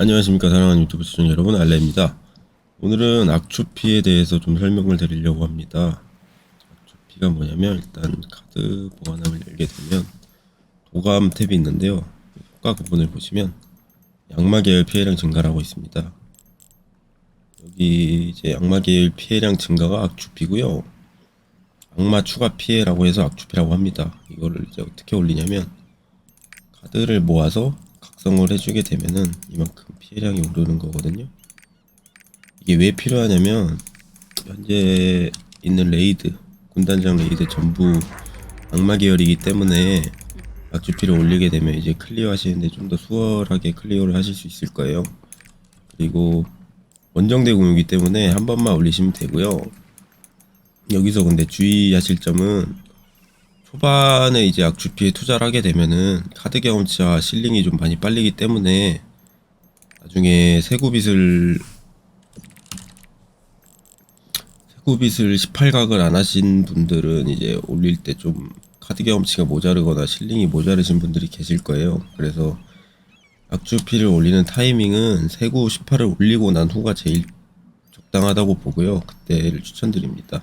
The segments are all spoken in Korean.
안녕하십니까. 사랑하는 유튜브 시청자 여러분 알레입니다. 오늘은 악추피에 대해서 좀 설명을 드리려고 합니다. 악추피가 뭐냐면 일단 카드 보관함을 열게 되면 도감 탭이 있는데요. 효과 부분을 보시면 양마 계열 피해량 증가라고 있습니다. 여기 이제 양마 계열 피해량 증가가 악추피고요. 악마 추가 피해라고 해서 악추피라고 합니다. 이거를 이제 어떻게 올리냐면 카드를 모아서 각성을 해주게 되면은 이만큼 피해량이 오르는 거거든요. 이게 왜 필요하냐면 현재 있는 레이드 군단장 레이드 전부 악마 계열이기 때문에 악주피를 올리게 되면 이제 클리어 하시는데 좀 더 수월하게 클리어를 하실 수 있을 거예요. 그리고 원정대 공유기 때문에 한 번만 올리시면 되고요. 여기서 근데 주의하실 점은 초반에 이제 악주피에 투자를 하게 되면은 카드 경험치와 실링이 좀 많이 빨리기 때문에 나중에 세구빗을 세구빗을 18각을 안 하신 분들은 이제 올릴 때 좀 카드 경험치가 모자르거나 실링이 모자르신 분들이 계실 거예요. 그래서 악주피를 올리는 타이밍은 세구 18을 올리고 난 후가 제일 적당하다고 보고요. 그때를 추천드립니다.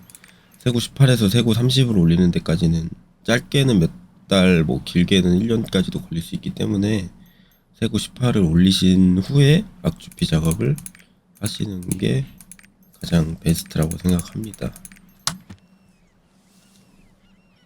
세구 18에서 세구 30을 올리는 데까지는 짧게는 몇 달, 뭐 길게는 1년까지도 걸릴 수 있기 때문에 세구 18을 올리신 후에 악주피 작업을 하시는 게 가장 베스트라고 생각합니다.